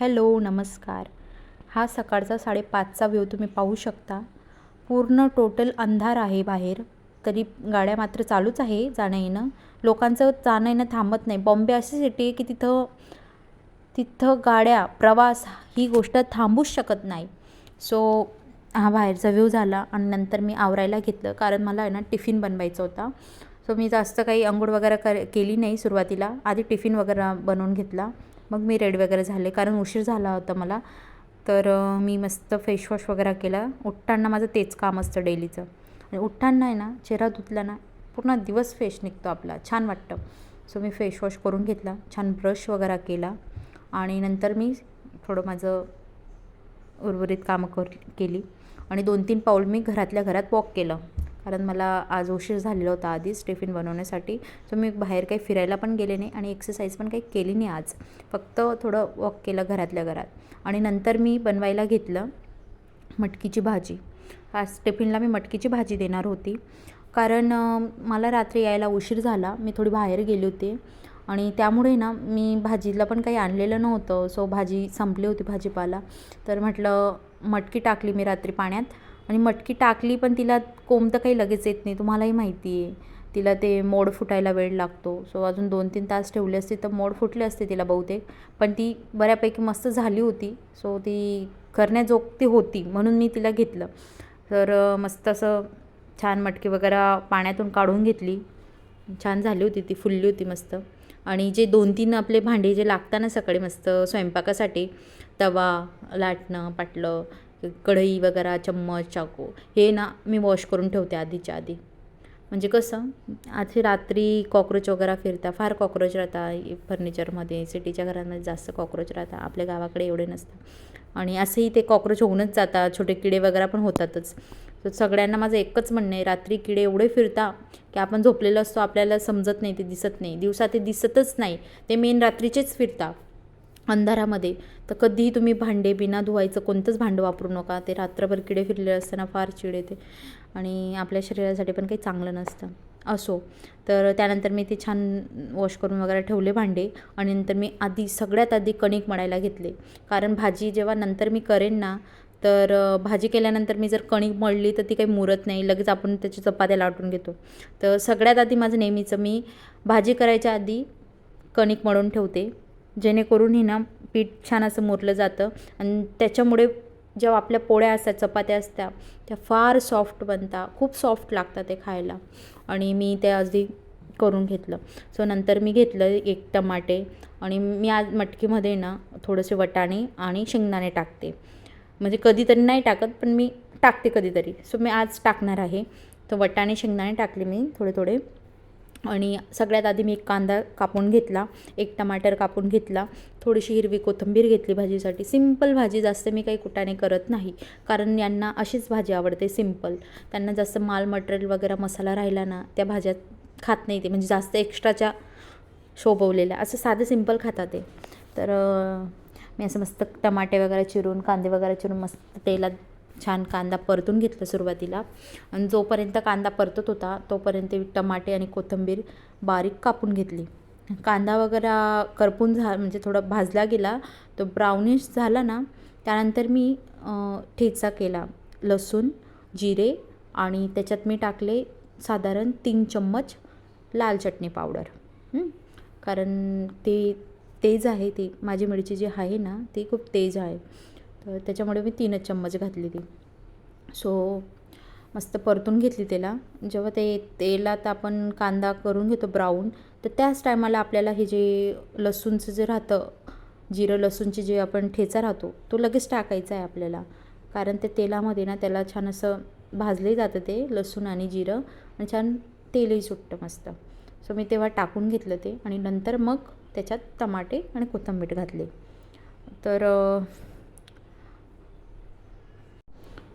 Hello नमस्कार. हा सकाळचा साडेपाचचा व्ह्यू तुम्ही पाहू शकता. पूर्ण टोटल अंधार आहे बाहेर. तरी गाड्या मात्र चालूच आहे जाणं येणं लोकांचं जाणं येणं थांबत नाही. बॉम्बे अशी सिटी आहे की तिथं तिथं गाड्या प्रवास ही गोष्ट थांबूच शकत नाही. सो हा बाहेरचा व्ह्यू झाला आणि नंतर मी आवरायला घेतलं. कारण मला आहे ना टिफिन बनवायचा होता. सो मी जास्त काही अंघोळ वगैरे कर केली नाही सुरुवातीला. आधी टिफिन वगैरे बनवून घेतला. मग मी रेडी वगैरे झाले. कारण उशीर झाला होता मला. तर मी मस्त फेशवॉश वगैरे केला. उठताना माझं तेच काम असतं डेलीचं. आणि उठताना आहे ना चेहरा धुतला ना पूर्ण दिवस फ्रेश निघतो आपला. छान वाटतं. सो मी फेशवॉश करून घेतला. छान ब्रश वगैरे केला. आणि नंतर मी थोडं माझं उर्वरित कामं कर केली. आणि दोन तीन पाऊल मी घरातल्या घरात वॉक केलं. कारण मला आज उशीर झालेला होता आधीच टिफिन बनवण्यासाठी. सो मी बाहेर काही फिरायला पण गेले नाही आणि एक्सरसाइज पण काही केली नाही आज. फक्त थोडं वॉक केलं घरातल्या घरात. आणि नंतर मी बनवायला घेतलं मटकीची भाजी. आज टिफिनला मी मटकीची भाजी देणार होती. कारण मला रात्री यायला उशीर झाला. मी थोडी बाहेर गेली होती. आणि त्यामुळे ना मी भाजीला पण काही आणलेलं नव्हतं. सो भाजी संपली होती भाजीपाला. तर म्हटलं मटकी टाकली मी रात्री पाण्यात. आणि मटकी टाकली पण तिला कोंबतं काही लगेच येत नाही तुम्हालाही माहिती आहे. तिला ते मोड फुटायला वेळ लागतो. सो अजून दोन तीन तास ठेवले असते तर मोड फुटले असते तिला बहुतेक. पण ती बऱ्यापैकी मस्त झाली होती. सो ती करण्याजोगती होती म्हणून मी तिला घेतलं. तर मस्त असं छान मटकी वगैरे पाण्यातून काढून घेतली. छान झाली होती ती फुलली होती मस्त. आणि जे दोन तीन आपले भांडे जे लागतात ना सकाळी मस्त स्वयंपाकासाठी तवा लाटणं पाटलं कढई वगैरे चम्मच चाकू हे ना मी वॉश करून ठेवते आधीच्या आधी. म्हणजे कसं आधी रात्री कॉक्रोच वगैरे फिरता फार कॉक्रोच राहता फर्निचरमध्ये सिटीच्या घरांमध्ये जास्त कॉक्रोच राहता आपल्या गावाकडे एवढे नसतात आणि असंही ते कॉक्रोच होऊनच जातात छोटे किडे वगैरे पण होतातच. तर सगळ्यांना माझं एकच म्हणणं आहे रात्री किडे एवढे फिरता की आपण झोपलेलो असतो आपल्याला समजत नाही ते दिसत नाही. दिवसा ते दिसतच नाही. ते मेन रात्रीचेच फिरता. अंधारामध्ये. तर कधीही तुम्ही भांडे बिना धुवायचं कोणतंच भांडं वापरू नका. ते रात्रभर किडे फिरलेले असताना फार चिड येते. आणि आपल्या शरीरासाठी पण काही चांगलं नसतं. असो. तर त्यानंतर मी ते छान वॉश करून वगैरे ठेवले भांडे आणि नंतर मी आधी सगळ्यात आधी कणिक मळायला घेतले. कारण भाजी जेव्हा नंतर मी करेन ना तर भाजी केल्यानंतर मी जर कणिक मळली तर ती काही मुरत नाही. लगेच आपण त्याची चपात्या लाटून घेतो. तर सगळ्यात आधी माझं नेहमीचं मी भाजी करायच्या आधी कणिक मळून ठेवते. जेणेकरून ही ना पीठ छान असं मुरलं जातं. आणि त्याच्यामुळे जेव्हा आपल्या पोळ्या असतात चपात्या असतात त्या फार सॉफ्ट बनतात. खूप सॉफ्ट लागतात ते खायला. आणि मी ते आधी करून घेतलं. सो नंतर मी घेतलं एक टमाटे आणि मी आज मटकीमध्ये ना थोडेसे वटाणे आणि शेंगदाणे टाकते. म्हणजे कधीतरी नाही टाकत पण मी टाकते कधीतरी. सो मी आज टाकणार आहे. तर वटाणे शेंगदाणे टाकले मी थोडे थोडे. आणि सगळ्यात आधी मी एक कांदा कापून घेतला एक टमाटर कापून घेतला थोडीशी हिरवी कोथिंबीर घेतली भाजीसाठी. सिंपल भाजी जास्त मी काही कुटाने करत नाही कारण यांना अशीच भाजी आवडते सिंपल. त्यांना जास्त माल मटेरियल वगैरे मसाला राहिला ना त्या भाज्या खात नाही ते म्हणजे जास्त एक्स्ट्राच्या शोभवलेल्या. असं साधं सिंपल खातात ते. तर मी असं मस्त टमाटे वगैरे चिरून कांदे वगैरे चिरून मस्त तेलात छान कांदा परतून घेतला सुरुवातीला. आणि जोपर्यंत कांदा परतत होता तोपर्यंत टमाटे आणि कोथिंबीर बारीक कापून घेतली. कांदा वगैरे करपून झा म्हणजे थोडा भाजला गेला तो ब्राउनिश झाला ना त्यानंतर मी ठेचा केला. लसूण जिरे आणि त्याच्यात मी टाकले साधारण तीन चम्मच लाल चटणी पावडर. कारण ते तेज आहे ती माझी मिरची जी आहे ना ती खूप तेज आहे. तर त्याच्यामुळे मी तीनच चम्मच घातली ती सो मस्त परतून घेतली त्याला. जेव्हा ते तेलात आपण कांदा करून घेतो ब्राऊन तर त्याच टायमाला आपल्याला हे जे लसूणचं जे राहतं जिरं लसूणची जे आपण ठेचा राहतो तो लगेच टाकायचा आहे आपल्याला. कारण ते तेलामध्ये ना त्याला छान असं भाजले जातं ते लसूण आणि जिरं आणि छान तेलही सुटतं मस्त. सो मी तेव्हा टाकून घेतलं ते आणि नंतर मग त्याच्यात टमाटे आणि कोथिंबीर घातले. तर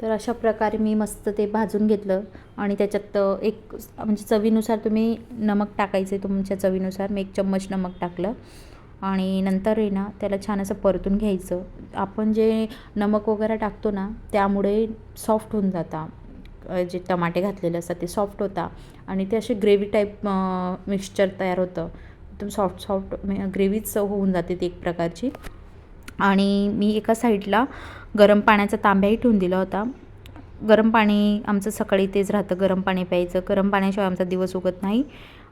तर अशा प्रकारे मी मस्त ते भाजून घेतलं आणि त्याच्यात एक म्हणजे चवीनुसार तुम्ही नमक टाकायचे तुमच्या चवीनुसार मी एक चम्मच नमक टाकलं आणि नंतर आहे ना त्याला छान असं परतून घ्यायचं. आपण जे नमक वगैरे टाकतो ना त्यामुळे सॉफ्ट होऊन जाता. जे टमाटे घातलेले असतात ते सॉफ्ट होता आणि ते असे ग्रेव्ही टाईप मिक्सचर तयार होतं. एकदम सॉफ्ट सॉफ्ट ग्रेव्हीच होऊन जाते ती एक प्रकारची. आणि मी एका साईडला गरम पाण्याचा तांब्याही ठेवून दिला होता. गरम पाणी आमचं सकाळी तेच राहतं. गरम पाणी प्यायचं. गरम पाण्याशिवाय आमचा दिवस उगत नाही.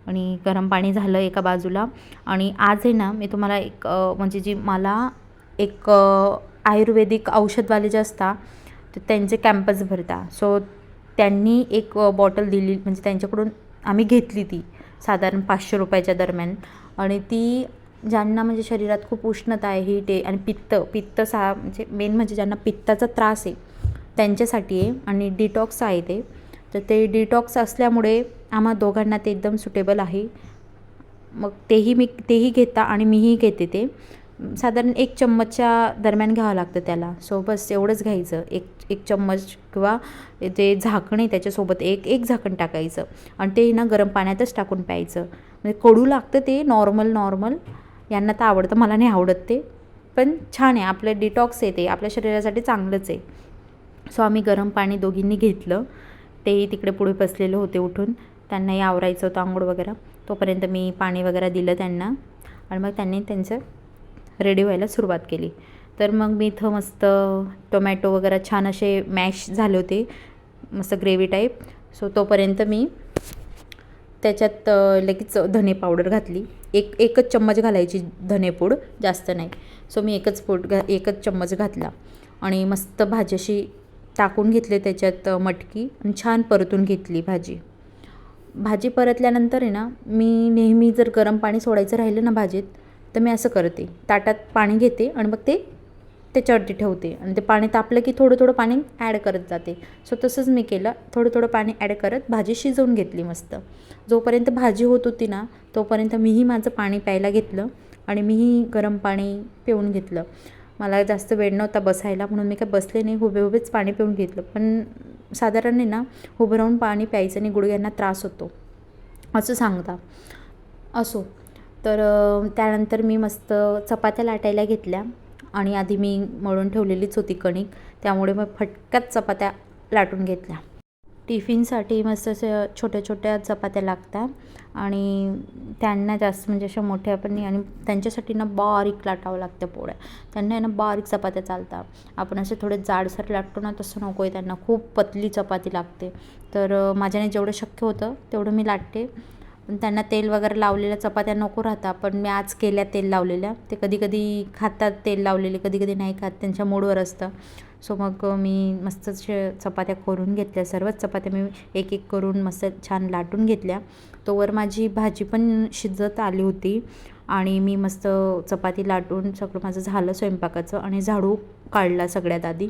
आणि गरम पाणी झालं एका बाजूला. आणि आज आहे ना मी तुम्हाला एक म्हणजे जी मला एक आयुर्वेदिक औषधवाले जे असतात तर त्यांचे कॅम्पस भरता. सो त्यांनी एक बॉटल दिली म्हणजे त्यांच्याकडून आम्ही घेतली ती. साधारण पाचशे रुपयाच्या दरम्यान. आणि ती ज्यांना म्हणजे शरीरात खूप उष्णता आहे हीट आहे आणि पित्त पित्त सा म्हणजे मेन म्हणजे ज्यांना पित्ताचा त्रास आहे त्यांच्यासाठी आहे आणि डिटॉक्स आहे ते. तर ते डिटॉक्स असल्यामुळे आम्हा दोघांना ते एकदम सुटेबल आहे. मग तेही मी तेही घेता आणि मीही घेते ते. साधारण एक चम्मचच्या दरम्यान घ्यावं लागतं त्याला. सो बस एवढंच घ्यायचं. एक एक चम्मच किंवा ते झाकण आहे त्याच्यासोबत एक एक झाकण टाकायचं. आणि ते ना गरम पाण्यातच टाकून प्यायचं. म्हणजे कडू लागतं ते नॉर्मल नॉर्मल यांना तर आवडतं मला नाही आवडत ते. पण छान आहे आपलं डिटॉक्स आहे ते आपल्या शरीरासाठी चांगलंच आहे. सो आम्ही गरम पाणी दोघींनी घेतलं. तेही तिकडे पुढे बसलेले होते उठून. त्यांनाही आवरायचं होतं आंघोळ वगैरे. तोपर्यंत मी पाणी वगैरे दिलं त्यांना. आणि मग त्यांनी त्यांचं रेडी व्हायला सुरुवात केली. तर मग मी इथं मस्त टोमॅटो वगैरे छान असे मॅश झाले होते. मस्त ग्रेव्ही टाईप सो तोपर्यंत मी त्याच्यात लगेच धने पावडर घातली. एक एकच चम्मच घालायची धनेपूड जास्त नाही. सो मी एकच पूड घा एकच चम्मच घातला. आणि मस्त भाजी अशी टाकून घेतले त्याच्यात मटकी आणि छान परतून घेतली भाजी. भाजी परतल्यानंतर आहे ना मी नेहमी जर गरम पाणी सोडायचं राहिलं ना भाजीत तर मी असं करते. ताटात पाणी घेते आणि मग ते त्याच्यावरती ठेवते. आणि ते पाणी तापलं की थोडं थोडं पाणी ॲड करत जाते. सो तसंच मी केलं. थोडं थोडं पाणी ॲड करत भाजी शिजवून घेतली मस्त. जोपर्यंत भाजी होत होती ना तोपर्यंत मीही माझं पाणी प्यायला घेतलं आणि मीही गरम पाणी पिऊन घेतलं. मला जास्त वेळ नव्हता बसायला म्हणून मी काय बसले नाही हुबेहुबेच पाणी पिऊन घेतलं. पण साधारण ना उभं राहून पाणी प्यायचं आणि गुडघ्यांना त्रास होतो. असं सांगता. असो. तर त्यानंतर मी मस्त चपात्या लाटायला घेतल्या. आणि आधी मी मळून ठेवलेलीच होती कणिक. त्यामुळे मग फटक्यात चपात्या लाटून घेतल्या. टिफिनसाठी मस्त अशा छोट्या छोट्या चपात्या लागतात आणि त्यांना जास्त म्हणजे अशा मोठ्या पण नाही आणि त्यांच्यासाठी ना बारीक लाटावं लागतं पोळ्या. त्यांना आहे ना बारीक चपात्या चालतात. आपण असे थोडे जाडसर लाटतो ना तसं नको आहे त्यांना. खूप पतली चपाती लागते. तर माझ्याने जेवढं शक्य होतं तेवढं मी लाटते. पण त्यांना तेल वगैरे लावलेल्या चपात्या नको राहता पण मी आज केल्या तेल लावलेल्या. ते कधी कधी खातात तेल लावलेले कधी कधी नाही खात त्यांच्या मूडवर असतं. सो मग मी मस्त चपात्या करून घेतल्या. सर्वच चपात्या मी एक एक करून मस्त छान लाटून घेतल्या. तोवर माझी भाजी पण शिजत आली होती आणि मी मस्त चपाती लाटून सगळं माझं झालं स्वयंपाकाचं आणि झाडू काढला सगळ्यात आधी.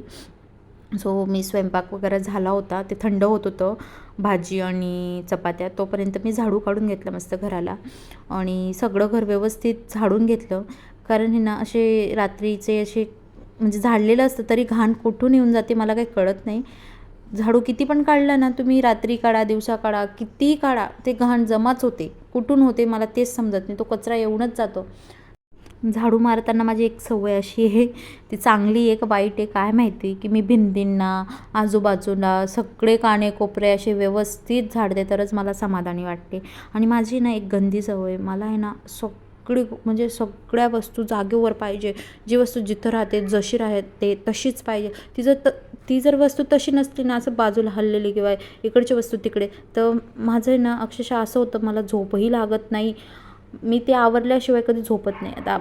सो मी स्वयंपाक वगैरे झाला होता ते थंड होत होतं. भाजी आणि चपात्या तोपर्यंत मी झाडू काढून घेतलं मस्त घराला. आणि सगळं घर व्यवस्थित झाडून घेतलं. कारण हे ना असे रात्रीचे असे म्हणजे झाडलेलं असतं तरी घाण कुठून येऊन जाते मला काही कळत नाही. झाडू किती पण काढलं ना तुम्ही रात्री काढा दिवसा काढा कितीही काढा ते घाण जमाच होते. कुठून होते मला तेच समजत नाही. तो कचरा येऊनच जातो. झाडू मारताना माझी एक सवय अशी आहे. ती चांगली आहे का वाईट आहे काय माहिती की मी भिंतींना आजूबाजूला सगळे काने कोपरे असे व्यवस्थित झाडते तरच मला समाधानी वाटते. आणि माझी ना एक गंदी सवय मला आहे ना सगळी म्हणजे सगळ्या वस्तू जागेवर पाहिजे. जी वस्तू जिथं राहते जशी राहते तशीच पाहिजे. ती जर त ती जर वस्तू तशी नसली ना असं बाजूला हललेली किंवा इकडची वस्तू तिकडे तर माझं आहे ना अक्षरशः असं होतं मला झोपही लागत नाही. मी ते आवरल्याशिवाय कधी झोपत नाही. आता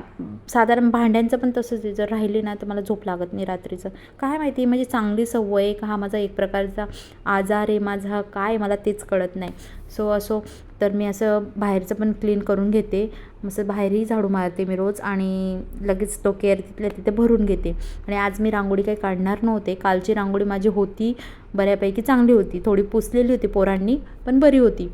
साधारण भांड्यांचं पण तसंच आहे. जर राहिले ना तर मला झोप लागत नाही रात्रीचं. काय माहिती म्हणजे चांगली सवय आहे का? हा माझा एक प्रकारचा आजार आहे माझा. काय मला तेच कळत नाही. सो असो तर मी असं बाहेरचं पण क्लीन करून घेते. मस्त बाहेरही झाडू मारते मी रोज आणि लगेच तो केअर तिथल्या तिथे भरून घेते. आणि आज मी रांगोळी काही काढणार नव्हते. कालची रांगोळी माझी होती बऱ्यापैकी चांगली होती. थोडी पुसलेली होती पोरांनी पण बरी होती.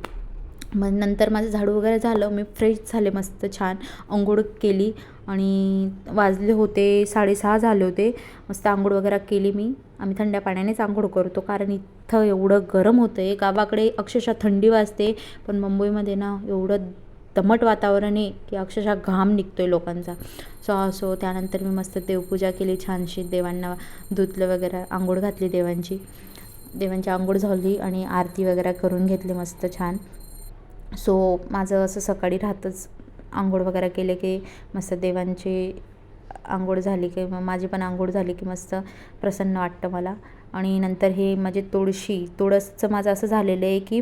मग नंतर माझं झाडू वगैरे झालं मी फ्रेश झाले मस्त छान. अंघोळ केली आणि वाजले होते साडेसहा झाले होते. मस्त आंघोळ वगैरे केली मी. आम्ही थंड्या पाण्यानेच आंघोळ करतो कारण इथं एवढं गरम होतं आहे गावाकडे अक्षरशः थंडी वाजते पण मुंबईमध्ये ना एवढं दमट वातावरण आहे की अक्षरशः घाम निघतो आहे लोकांचा. सो असो त्यानंतर मी मस्त देवपूजा केली छानशी. देवांना धुतलं वगैरे आंघोळ घातली देवांची. देवांची आंघोळ झाली आणि आरती वगैरे करून घेतली मस्त छान. सो माझं असं सकाळी राहतंच आंघोळ वगैरे केले की मस्त देवांची आंघोळ झाली की मग माझी पण आंघोळ झाली की मस्त प्रसन्न वाटतं मला. आणि नंतर हे माझे तुळशी तुळसचं माझं असं झालेलं आहे की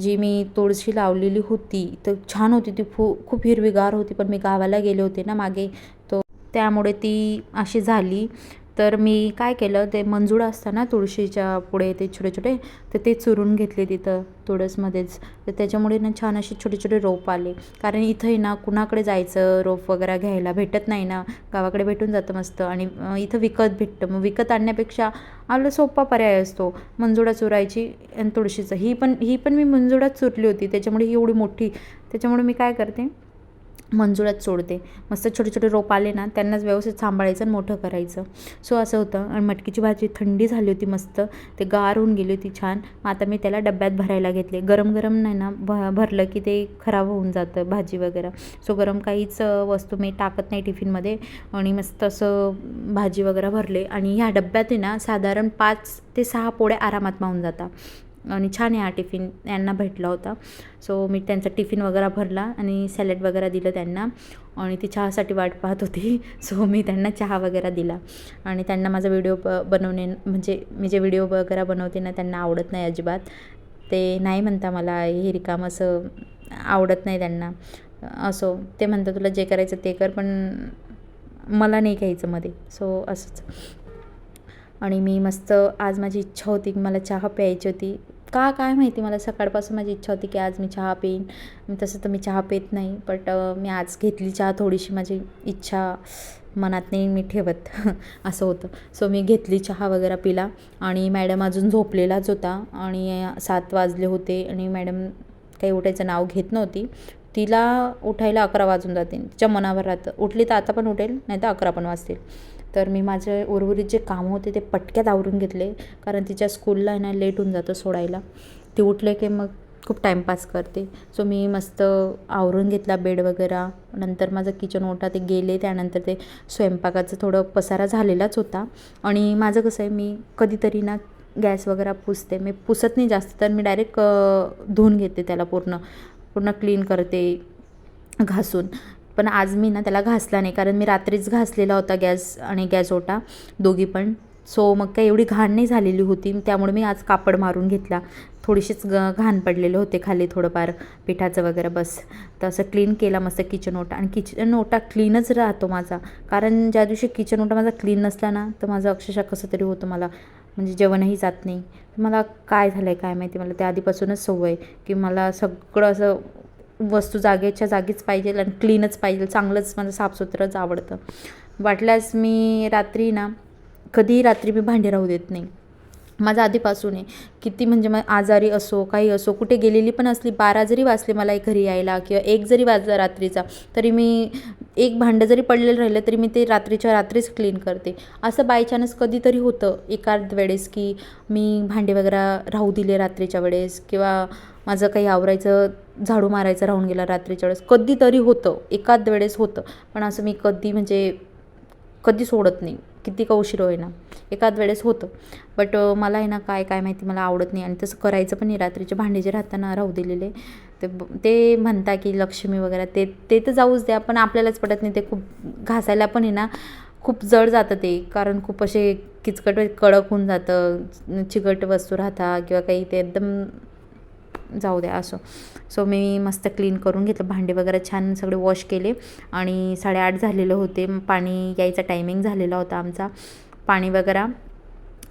जी मी तुळशी लावलेली होती तर छान होती ती फू खूप हिरवीगार होती पण मी गावाला गेले होते ना मागे तो त्यामुळे ती अशी झाली. तर मी काय केलं ते मंजूळ असताना तुळशीच्या पुढे ते छोटे छोटे तर ते चुरून घेतले तिथं तुळसमध्येच. तर त्याच्यामुळे ना छान असे छोटे छोटे रोप आले. कारण इथंही ना कुणाकडे जायचं रोप वगैरे घ्यायला भेटत नाही ना. गावाकडे भेटून जातं मस्त आणि इथं विकत भेटतं. मग विकत आणण्यापेक्षा आपला सोपा पर्याय असतो. मंजुळा चुरायची आणि तुळशीचं. ही पण ही पण मी मंजुळाच चुरली होती. त्याच्यामुळे ही एवढी मोठी. त्याच्यामुळे मी काय करते मंजुळात सोडते. मस्त छोटे छोटे रोप आले ना त्यांनाच व्यवस्थित सांभाळायचं आणि मोठं करायचं. सो असं होतं आणि मटकीची भाजी थंडी झाली होती मस्त. ते गार होऊन गेली होती छान. मग आता मी त्याला डब्यात भरायला घेतले. गरम गरम नाही ना भ भरलं की ते खराब होऊन जातं भाजी वगैरे. सो गरम काहीच वस्तू मी टाकत नाही टिफिनमध्ये. आणि मस्त असं भाजी वगैरे भरले. आणि ह्या डब्यात आहे ना साधारण पाच ते सहा पोळ्या आरामात मावून जातात आणि छान आहे हा टिफिन यांना भेटला होता. सो मी त्यांचा टिफिन वगैरे भरला आणि सॅलड वगैरे दिलं त्यांना आणि ती चहासाठी वाट पाहत होती. सो मी त्यांना चहा वगैरे दिला. आणि त्यांना माझा व्हिडिओ ब बनवणे म्हणजे मी जे व्हिडिओ वगैरे बनवते ना त्यांना आवडत नाही अजिबात. ते नाही म्हणता मला हे रिकाम असं आवडत नाही त्यांना. असो ते म्हणतात तुला जे करायचं ते कर पण मला नाही घ्यायचं मध्ये. सो असंच. आणि मी मस्त आज माझी इच्छा होती की मला चहा प्यायची होती. का काय माहिती? मला सकाळपासून माझी इच्छा होती की आज मी चहा पिईन. तसं तर मी चहा पित नाही बट मी आज घेतली चहा थोडीशी माझी इच्छा मनात नाही मी ठेवत. असं होतं. सो मी घेतली चहा वगैरे पिला आणि मॅडम अजून झोपलेलाच होता आणि सात वाजले होते आणि मॅडम काही उठायचं नाव घेत नव्हती. तिला उठायला अकरा वाजून जातील. तिच्या मनावर राहतं. उठली तर आता पण उठेल नाही तर अकरा पण वाजतील. तर मी माझे उर्वरित जे काम होते ते पटक्यात आवरून घेतले. कारण तिच्या स्कूलला आहे ना लेट होऊन जातं सोडायला. ती उठले की मग खूप टाईमपास करते. सो मी मस्त आवरून घेतला बेड वगैरे. नंतर माझं किचन ओटा ते गेले. त्यानंतर ते स्वयंपाकाचं थोडं पसारा झालेलाच होता. आणि माझं कसं आहे मी कधीतरी ना गॅस वगैरे पुसते. मी पुसत नाही जास्त. तर मी डायरेक्ट धुवून घेते त्याला पूर्ण. पूर्ण क्लीन करते घासून. पण आज मी ना त्याला घासला नाही कारण मी रात्रीच घासलेला होता गॅस आणि गॅस ओटा दोघी पण. सो मग काही एवढी घाण नाही झालेली होती त्यामुळे मी आज कापड मारून घेतला. थोडीशीच ग घाण पडलेले होते खाली थोडंफार पिठाचं वगैरे बस. तर असं क्लीन केला मस्त किचन ओटा. आणि किचन ओटा क्लीनच राहतो माझा कारण ज्या दिवशी किचन ओटा माझा क्लीन नसला ना तर माझं अक्षरशः कसं तरी होतं मला. म्हणजे जेवणही जात नाही. मला काय झालं आहे काय माहिती? मला त्या आधीपासूनच सवय की मला सगळं असं वस्तू जागेच्या जागीच पाहिजे आणि क्लीनच पाहिजे. चांगलंच माझं साफसुथरंच आवडतं वाटल्यास मी रात्री ना कधीही रात्री मी भांडी राहू देत नाही. माझं आधीपासून आहे. किती म्हणजे मग आजारी असो काही असो कुठे गेलेली पण असली बारा जरी वाचले मला घरी यायला किंवा एक जरी वाजला रात्रीचा तरी मी एक भांडं जरी पडलेलं राहिलं तरी मी ते रात्रीच्या रात्रीच क्लीन करते. असं बाय चान्स कधीतरी होतं. एखाद वेळेस की मी भांडे वगैरे राहू दिले रात्रीच्या वेळेस किंवा माझं काही आवरायचं झाडू मारायचं राहून गेला रात्रीच्या वेळेस. कधीतरी होतं. एकाच वेळेस होतं. पण असं मी कधी म्हणजे कधी सोडत नाही. किती का उशीर होईना. एकाच वेळेस होतं. बट मला आहे ना काय काय माहिती मला आवडत नाही आणि तसं करायचं पण नाही. रात्रीचे भांडे जे राहताना राहू दिलेले ते ते म्हणता की लक्ष्मी वगैरे ते ते तर जाऊच द्या. पण आपल्यालाच पडत नाही. ते खूप घासायला पण आहे ना खूप जड जातं ते. कारण खूप असे किचकट कडक होऊन जातं. चिकट वस्तू राहतात किंवा काही ते एकदम जाऊ द्या असं. सो मी मस्त क्लीन करून घेतलं. भांडे वगैरे छान सगळे वॉश केले. आणि साडेआठ झालेलं होते. पाणी यायचा टायमिंग झालेला होता आमचा. पाणी वगैरे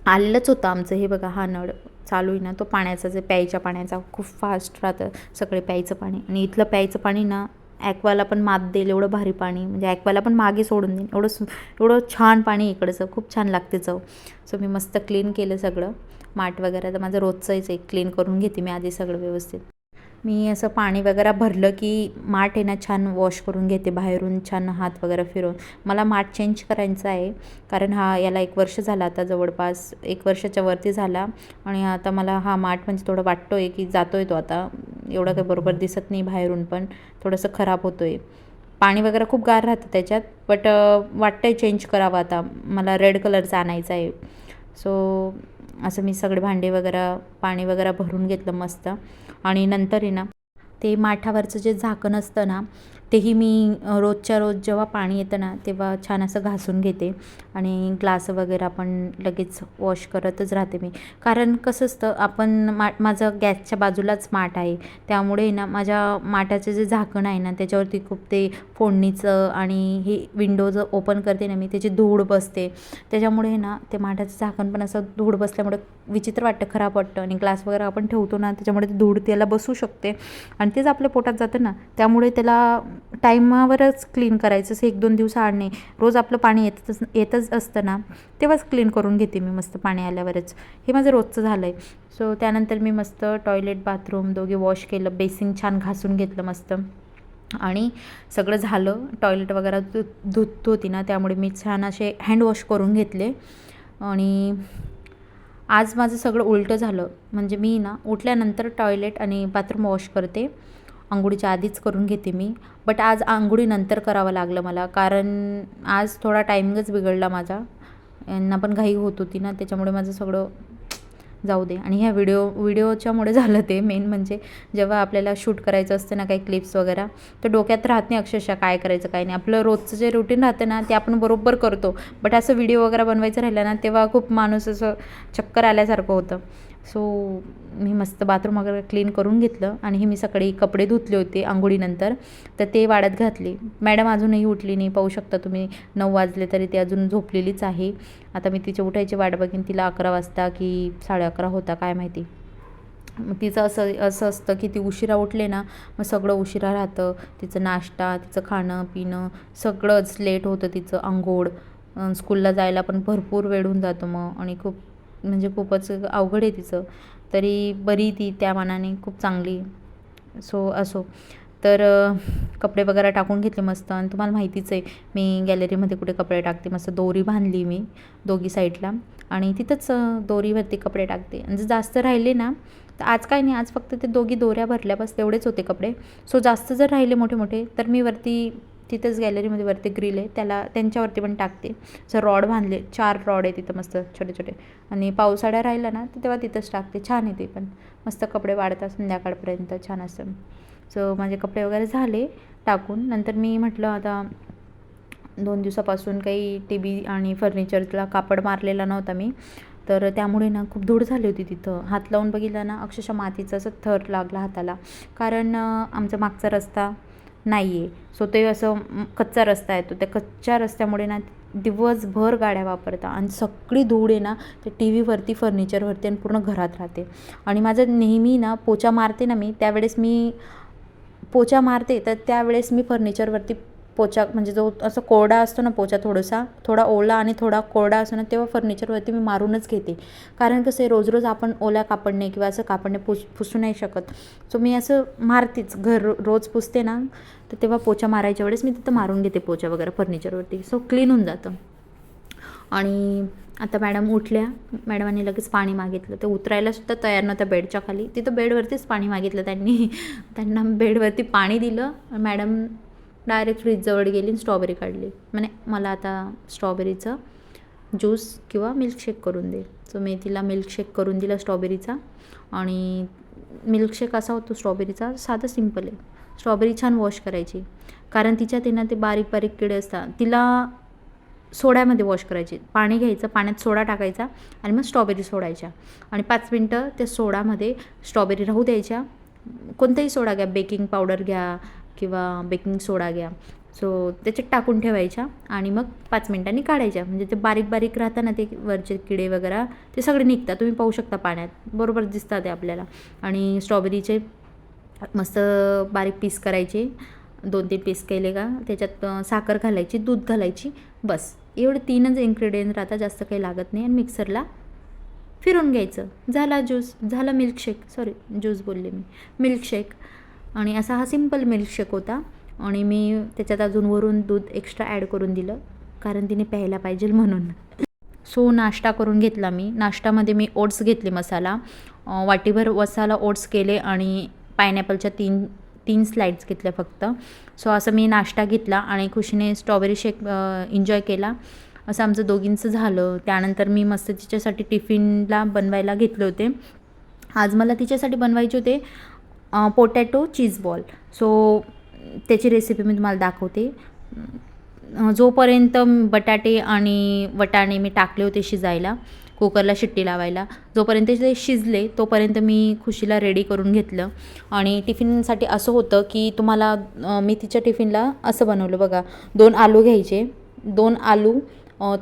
आलेलंच होतं आमचं. हे बघा हा नळ चालू आहे ना तो पाण्याचा जे प्यायच्या पाण्याचा खूप फास्ट राहतं. सगळे प्यायचं पाणी. आणि इथलं प्यायचं पाणी ना ॲक्वाला पण मात देईल एवढं भारी पाणी. म्हणजे ॲक्वाला पण मागे सोडून देईन. एवढं सु एवढं छान पाणी इकडचं. खूप छान लागते चव. सो मी मस्त क्लीन केलं सगळं. माठ वगैरे. तर माझं रोजचंच आहे क्लीन करून घेते मी आधी सगळं व्यवस्थित. मी असं पाणी वगैरे भरलं की माठ आहे ना छान वॉश करून घेते बाहेरून छान हात वगैरे फिरून मला माठ चेंज करायचा आहे. कारण हा याला एक वर्ष झाला आता जवळपास एक वर्षाच्या वरती झाला. आणि आता मला हा माठ म्हणजे थोडं वाटतो आहे की जातो आहे तो आता. एवढं काही बरोबर दिसत नाही बाहेरून पण. थोडंसं खराब होतो आहे पाणी वगैरे खूप गार राहतं त्याच्यात. बट वाटतं आहे चेंज करावं आता. मला रेड कलरचा आणायचा आहे. सो असं मी सगळे भांडे वगैरे पाणी वगैरे भरून घेतलं मस्त. आणि नंतर आहे ना ते माठावरचं जे झाकण असतं ना तेही मी रोजच्या रोज जेव्हा पाणी येतं ना तेव्हा छान असं घासून घेते. आणि ग्लास वगैरे पण लगेच वॉश करतच राहते मी. कारण कसं असतं आपण मा माझं गॅसच्या बाजूलाच माठ आहे. त्यामुळे ना माझ्या माठाचं जे झाकण आहे ना त्याच्यावरती खूप ते फोडणीचं आणि हे विंडोज ओपन करते ना मी त्याची धूळ बसते. त्याच्यामुळे ना ते माठाचं झाकण पण असं धूळ बसल्यामुळे विचित्र वाटतं खराब वाटतं. आणि ग्लास वगैरे आपण ठेवतो ना त्याच्यामुळे ते धूळ त्याला बसू शकते. आणि तेच आपल्या पोटात जातं ना त्यामुळे त्याला टाईमावरच क्लीन करायचं असं एक दोन दिवस आड नाही. रोज आपलं पाणी येतच येतच असतं ना तेव्हाच क्लीन करून घेते मी मस्त पाणी आल्यावरच. हे माझं रोजचं झालं आहे सो त्यानंतर मी मस्त टॉयलेट बाथरूम दोघे वॉश केलं बेसिन छान घासून घेतलं मस्त. आणि सगळं झालं. टॉयलेट वगैरे धु धुत होती ना त्यामुळे मी छान असे हँडवॉश करून घेतले. आणि आज माझं सगळं उलटं झालं. म्हणजे मी ना उठल्यानंतर टॉयलेट आणि बाथरूम वॉश करते. आंघोळीच्या आधीच करून घेते मी. बट आज आंघोळीनंतर करावं लागलं मला. कारण आज थोडा टायमिंगच बिघडला माझा. यांना पण घाई होत होती ना त्याच्यामुळे माझं सगळं जाऊ दे. आणि ह्या व्हिडिओ व्हिडिओच्यामुळे झालं ते. मेन म्हणजे जेव्हा आपल्याला शूट करायचं असतं ना काही क्लिप्स वगैरे तर डोक्यात राहत नाही अक्षरशः काय करायचं काय नाही. आपलं रोजचं जे रुटीन राहतं ना ते आपण बरोबर करतो. बट असं व्हिडिओ वगैरे बनवायचं राहिलं ना तेव्हा खूप माणूस असं चक्कर आल्यासारखं होतं. सो मी मस्त बाथरूम वगैरे क्लीन करून घेतलं आणि हे मी सकाळी कपडे धुतले होते आंघोळीनंतर. तर ते वाड्यात घातले. मॅडम अजूनही उठली नाही. पाहू शकता तुम्ही नऊ वाजले तरी ती अजून झोपलेलीच आहे. आता मी तिच्या उठायची वाट बघेन. तिला अकरा वाजता की साडे अकरा होता काय माहिती. मग तिचं असं असं असतं की ती उशिरा उठले ना मग सगळं उशिरा राहतं. तिचं नाश्ता तिचं खाणं पिणं सगळंच लेट होतं तिचं आंघोळ. स्कूलला जायला पण भरपूर वेळ होऊन जातो मग आणि खूप म्हणजे खूपच अवघड आहे तिचं. तरी बरी ती त्या मानाने खूप चांगली. सो असो. तर कपडे वगैरे टाकून घेतले मस्त. आणि तुम्हाला माहितीच आहे मी गॅलरीमध्ये कुठे कपडे टाकते? मस्त दोरी बांधली मी दोघी साईडला. आणि तिथंच दोरीवरती कपडे टाकते. आणि जर जास्त राहिले ना तर आज काय नाही. आज फक्त ते दोघी दोऱ्या भरल्या बस तेवढेच होते कपडे. सो जास्त जर राहिले मोठे मोठे तर मी वरती तिथंच गॅलरीमध्ये वरती ग्रिल आहे. त्याला त्यांच्यावरती पण टाकते. जर रॉड बांधले. चार रॉड आहे तिथं मस्त छोटे छोटे. आणि पावसाळ्या राहिला ना तर तेव्हा तिथंच टाकते. छान आहे ते पण. मस्त कपडे वाढतात संध्याकाळपर्यंत. छान असं. सो माझे कपडे वगैरे झाले टाकून. नंतर मी म्हटलं आता दोन दिवसापासून काही टी व्ही आणि फर्निचरला कापड मारलेला नव्हता मी. तर त्यामुळे ना खूप धूळ झाली होती तिथं. हात लावून बघितलं ना अक्षरशः मातीचा असं थर लागला हाताला. कारण आमचा मागचा रस्ता नाही आहे सो ते असं कच्चा रस्ता येतो त्या कच्च्या रस्त्यामुळे ना दिवसभर गाड्या वापरता आणि सगळी धूळ आहे ना ते टी व्हीवरती फर्निचरवरती आणि पूर्ण घरात राहते. आणि माझं नेहमी ना पोचा मारते ना मी त्यावेळेस मी पोचा मारते तर त्यावेळेस मी फर्निचरवरती पोचा म्हणजे जो असं कोरडा असतो ना पोचा थोडासा थोडा ओला आणि थोडा कोरडा असतो ना तेव्हा फर्निचरवरती मी मारूनच घेते. कारण कसं आहे रोज रोज आपण ओल्या कापडने किंवा असं कापडने पुस पुसू नाही शकत. सो मी असं मारतेच. घर रोज पुसते ना तर तेव्हा पोचा मारायच्या वेळेस मी तिथं मारून घेते पोचा वगैरे फर्निचरवरती. सो क्लीन होऊन जातं. आणि आता मॅडम उठल्या. मॅडमांनी लगेच पाणी मागितलं. ते उतरायला सुद्धा तयार नव्हत्या बेडच्या खाली. तिथं बेडवरतीच पाणी मागितलं त्यांनी. त्यांना बेडवरती पाणी दिलं. मॅडम डायरेक्ट फ्रीजजवळ गेली आणि स्ट्रॉबेरी काढली. म्हणे मला आता स्ट्रॉबेरीचं ज्यूस किंवा मिल्कशेक करून दे. सो मी तिला मिल्कशेक करून दिला स्ट्रॉबेरीचा. आणि मिल्कशेक असा होतो स्ट्रॉबेरीचा साधा सिंपल आहे. स्ट्रॉबेरी छान वॉश करायची. कारण तिच्यात आहे ना ते बारीक बारीक किडे असतात. तिला सोड्यामध्ये वॉश करायचे. पाणी घ्यायचं पाण्यात सोडा टाकायचा आणि मग स्ट्रॉबेरी सोडायच्या. आणि पाच मिनटं त्या सोडामध्ये स्ट्रॉबेरी राहू द्यायच्या. कोणताही सोडा घ्या. बेकिंग पावडर घ्या किंवा बेकिंग सोडा घ्या. सो त्याच्यात टाकून ठेवायच्या आणि मग पाच मिनटांनी काढायच्या. म्हणजे ते बारीक बारीक राहतात ना ते वरचे किडे वगैरे ते सगळे निघतात. तुम्ही पाहू शकता पाण्यात. बरोबर दिसतात ते आपल्याला. आणि स्ट्रॉबेरीचे मस्त बारीक पीस करायचे. दोन तीन पीस केले का? त्याच्यात साखर घालायची दूध घालायची. बस. एवढे तीनच इन्ग्रेडियंट राहतात. जास्त काही लागत नाही. आणि मिक्सरला फिरून घ्यायचं. झाला ज्यूस झाला मिल्कशेक सॉरी ज्यूस बोलले मी. मिल्कशेक आणि असा हा सिंपल मिल्कशेक होता. आणि मी त्याच्यात अजून वरून दूध एक्स्ट्रा ॲड करून दिलं कारण तिने प्यायला पाहिजे म्हणून. सो नाश्ता करून घेतला मी. नाश्त्यामध्ये मी ओट्स घेतले मसाला. वाटीभर मसाला ओट्स केले आणि पायनॅपलच्या तीन तीन स्लाईड्स घेतल्या फक्त. सो असं मी नाश्ता घेतला आणि खुशीने स्ट्रॉबेरी शेक एन्जॉय केला. असं आमचं दोघींचं झालं. त्यानंतर मी मस्त तिच्यासाठी टिफिनला बनवायला घेतले होते. आज मला तिच्यासाठी बनवायचे होते पोटॅटो चीज बॉल सो त्याची रेसिपी मी तुम्हाला दाखवते. जोपर्यंत बटाटे आणि वटाणे मी टाकले होते शिजायला कुकरला शिट्टी लावायला जोपर्यंत ते शिजले तोपर्यंत मी खुशीला रेडी करून घेतलं. आणि टिफिनसाठी असं होतं की तुम्हाला मी तिच्या टिफिनला असं बनवलं बघा दोन आलू घ्यायचे दोन आलू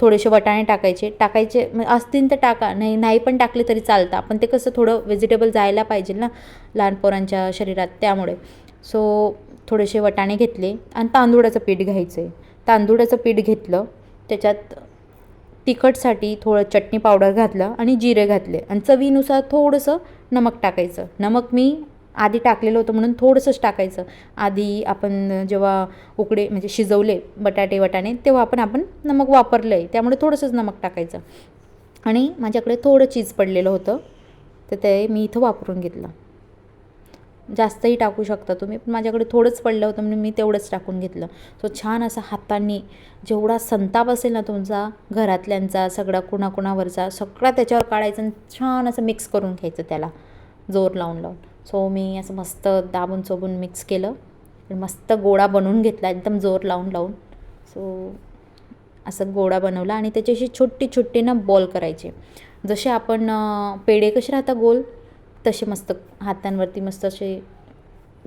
थोडेसे वटाणे टाकायचे. टाकायचे असतील तर टाका. नाही नाही पण टाकले तरी चालतं. पण ते कसं थोडं व्हेजिटेबल जायला पाहिजे ना लहान पोरांच्या शरीरात त्यामुळे. सो थोडेसे वटाणे घेतले आणि तांदूळाचं पीठ घ्यायचं आहे तांदूळाचं पीठ घेतलं. त्याच्यात तिखटसाठी थोडं चटणी पावडर घातलं आणि जिरे घातले. आणि चवीनुसार थोडंसं नमक टाकायचं. नमक मी आधी टाकलेलं होतं म्हणून थोडंसंच टाकायचं. आधी आपण जेव्हा उकडे म्हणजे शिजवले बटाटे वटाणे तेव्हा आपण आपण नमक वापरलं आहे त्यामुळे थोडंसंच नमक टाकायचं. आणि माझ्याकडे थोडं चीज पडलेलं होतं. तर ते मी इथं वापरून घेतलं. जास्तही टाकू शकता तुम्ही पण माझ्याकडे थोडंच पडलं होतं म्हणून मी तेवढंच टाकून घेतलं. सो छान असं हातांनी जेवढा संताप असेल ना तुमचा घरातल्यांचा सगळा कुणाकुणावरचा सगळा त्याच्यावर काढायचं आणि छान असं मिक्स करून घ्यायचं त्याला. जोर लावून लावून. सो मी असं मस्त दाबून चोबून मिक्स केलं. मस्त गोळा बनवून घेतला एकदम जोर लावून लावून. सो असं गोळा बनवला आणि त्याच्याशी छोटी छोटी ना बॉल करायचे. जसे आपण पेढे कसे राहतात गोल तसे मस्त हातांवरती मस्त असे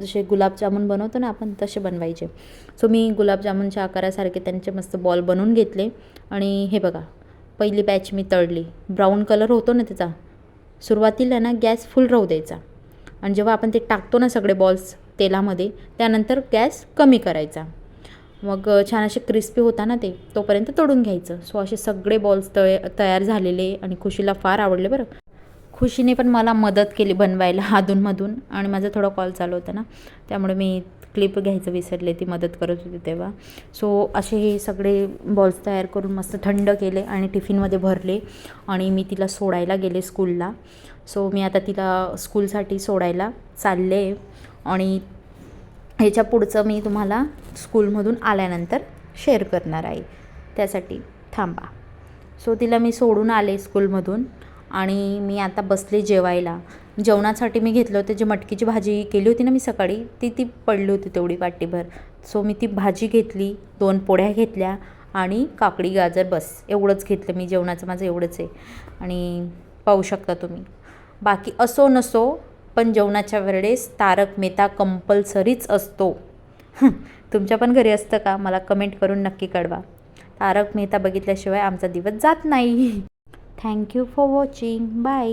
जसे गुलाबजामुन बनवतो ना आपण तसे बनवायचे. सो मी गुलाबजामुनच्या आकारासारखे त्यांचे मस्त बॉल बनवून घेतले. आणि हे बघा पहिली बॅच मी तळली. ब्राऊन कलर होतो ना त्याचा. सुरुवातीला ना गॅस फुल राहू द्यायचा. आणि जेव्हा आपण ते टाकतो ना सगळे बॉल्स तेलामध्ये त्यानंतर गॅस कमी करायचा. मग छान असे क्रिस्पी होता ना ते तोपर्यंत तळून घ्यायचं. सो असे सगळे बॉल्स तय तयार झालेले आणि खुशीला फार आवडले बरं. खुशीने पण मला मदत केली बनवायला अधूनमधून आणि माझा थोडा कॉल चालू होता ना त्यामुळे मी क्लिप घ्यायचं विसरले ती मदत करत होती तेव्हा. सो असे हे सगळे बॉल्स तयार करून मस्त थंड केले आणि टिफिनमध्ये भरले आणि मी तिला सोडायला गेले स्कूलला सो मी आता तिला स्कूलसाठी सोडायला चालले आणि ह्याच्या पुढचं मी तुम्हाला स्कूलमधून आल्यानंतर शेअर करणार आहे. त्यासाठी थांबा. सो तिला मी सोडून आले स्कूलमधून आणि मी आता बसले जेवायला. जेवणासाठी मी घेतलं होतं जे मटकीची भाजी केली होती ना मी सकाळी ती ती पडली होती तेवढी वाटीभर. सो मी ती भाजी घेतली दोन पोळ्या घेतल्या आणि काकडी गाजर बस एवढंच घेतलं मी जेवणाचं माझं एवढंच आहे. आणि पाहू शकता तुम्ही. बाकी असो नसो पण जेवणाच्या वेळेस तारक मेहता कंपल्सरीच असतो. तुमच्या पण घरी असतं का? मला कमेंट करून नक्की कळवा. तारक मेहता बघितल्याशिवाय आमचा दिवस जात नाही. Thank you for watching bye